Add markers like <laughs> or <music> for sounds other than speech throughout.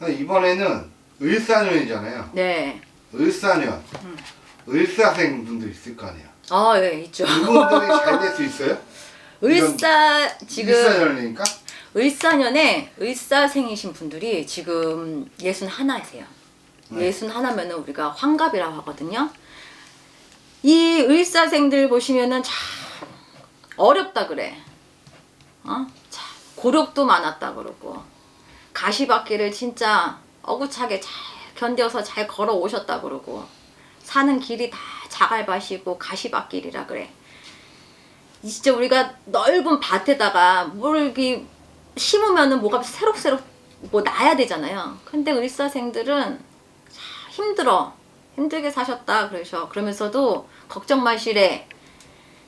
또 이번에는 을사년이잖아요. 네. 을사년. 을사생 분들 있을 거 아니에요. 아, 예, 있죠. 이분들이 <laughs> 잘 될 수 있어요? 을사 지금 을사년이니까? 을사년에 을사생이신 분들이 지금 예순 하나이세요. 네. 예순 하나면은 우리가 환갑이라고 하거든요. 이 을사생들 보시면은 참 어렵다 그래. 어? 참 고력도 많았다 그러고 가시밭길을 진짜 어구차게 잘 견뎌서 잘 걸어 오셨다 그러고 사는 길이 다 자갈밭이고 가시밭길이라 그래. 이 진짜 우리가 넓은 밭에다가 뭘 이렇게 심으면은 뭐가 새록새록 뭐 나야 되잖아요. 근데 을사생들은 참 힘들어. 힘들게 사셨다 그러셔. 그러면서도 걱정 마시래.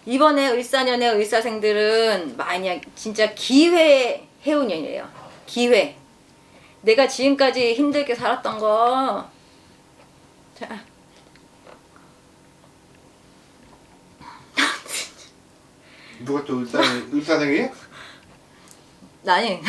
이번에 을사년의 을사생들은 만약 진짜 기회 해운년이에요. 기회. 내가 지금까지 힘들게 살았던 거. 자. <laughs> 누가 또 을사, 을사생이에요? 아니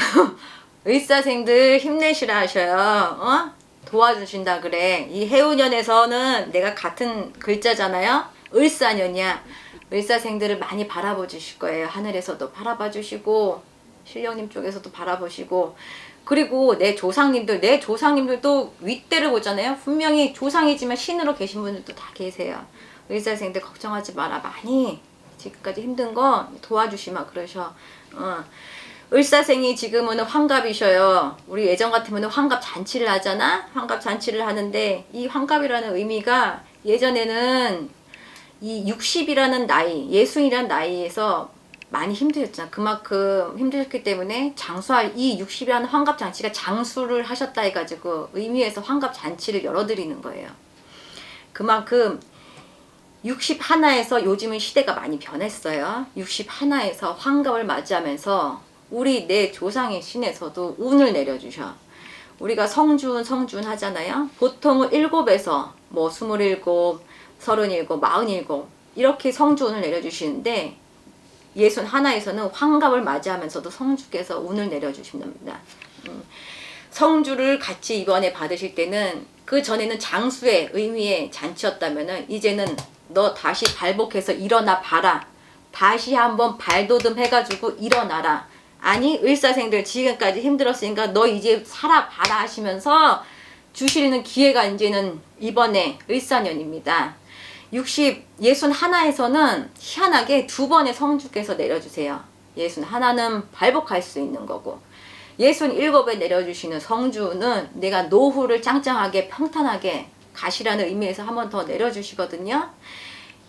의사생들 힘내시라 하셔요. 어? 도와주신다 그래. 이 해운년에서는 내가 같은 글자잖아요. 을사년이야. 을사생들을 많이 바라봐 주실 거예요. 하늘에서도 바라봐 주시고 신령님 쪽에서도 바라보시고 그리고 내 조상님들 내 조상님들도 윗대를 보잖아요. 분명히 조상이지만 신으로 계신 분들도 다 계세요. 의사생들 걱정하지 마라. 많이 지금까지 힘든 거 도와주시마 그러셔. 어. 을사생이 지금은 환갑이셔요. 우리 예전 같으면 환갑 잔치를 하잖아. 환갑 잔치를 하는데 이 환갑이라는 의미가 예전에는 이 60이라는 나이, 예순이라는 나이에서 많이 힘드셨잖아. 그만큼 힘드셨기 때문에 장수할 이 60이라는 환갑 잔치가 장수를 하셨다 해가지고 의미에서 환갑 잔치를 열어드리는 거예요. 그만큼 60 하나에서 요즘은 시대가 많이 변했어요. 60 하나에서 환갑을 맞이하면서 우리 내 조상의 신에서도 운을 내려주셔. 우리가 성준 성준 하잖아요. 보통은 일곱에서 뭐 스물일곱, 서른일곱, 이렇게 성주운을 내려주시는데 예순 하나에서는 환갑을 맞이하면서도 성주께서 운을 내려주십니다. 음, 성주를 같이 이번에 받으실 때는 그 전에는 장수의 의미의 잔치였다면은 이제는 너 다시 발복해서 일어나 봐라. 다시 한번 발돋움 해가지고 일어나라. 아니 을사생들 지금까지 힘들었으니까 너 이제 살아봐라 하시면서 주시는 기회가 이제는 이번에 을사년입니다. 60 예순 하나에서는 희한하게 두 번의 성주께서 내려주세요. 예순 하나는 발복할 수 있는 거고 예순 일곱에 내려주시는 성주는 내가 노후를 짱짱하게 평탄하게 가시라는 의미에서 한 번 더 내려주시거든요.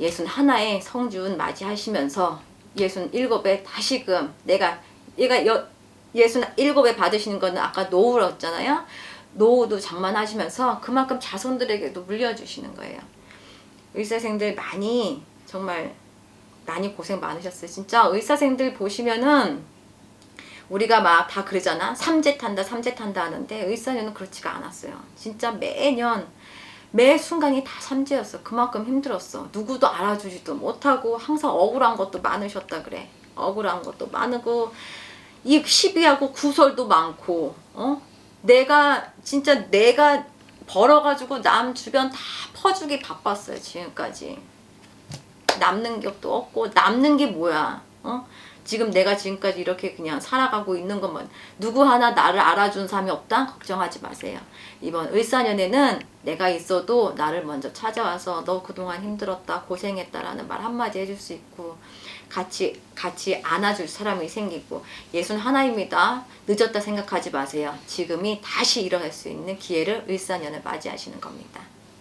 예순 하나의 성준 맞이하시면서 예순 일곱에 다시금 내가 얘가 여, 예순 일곱에 받으시는 거는 아까 노후였잖아요. 노후도 장만하시면서 그만큼 자손들에게도 물려주시는 거예요. 의사생들 많이 정말 많이 고생 많으셨어요. 진짜 의사생들 보시면은 우리가 막 다 그러잖아. 삼재 탄다, 삼재 탄다 하는데 의사년은 그렇지가 않았어요. 진짜 매년 매 순간이 다 삼재였어. 그만큼 힘들었어. 누구도 알아주지도 못하고 항상 억울한 것도 많으셨다 그래. 억울한 것도 많고 이 시비하고 구설도 많고 어? 내가 진짜 내가 벌어가지고 남 주변 다 퍼주기 바빴어요 지금까지. 남는 것도 없고 남는 게 뭐야? 어? 지금 내가 지금까지 이렇게 그냥 살아가고 있는 것만 누구 하나 나를 알아준 사람이 없다? 걱정하지 마세요. 이번 을사년에는 내가 있어도 나를 먼저 찾아와서 너 그동안 힘들었다 고생했다라는 말 한마디 해줄 수 있고 같이 같이 안아줄 사람이 생기고 예순 하나입니다 늦었다 생각하지 마세요 지금이 다시 일어날 수 있는 기회를 을사년을 맞이하시는 겁니다.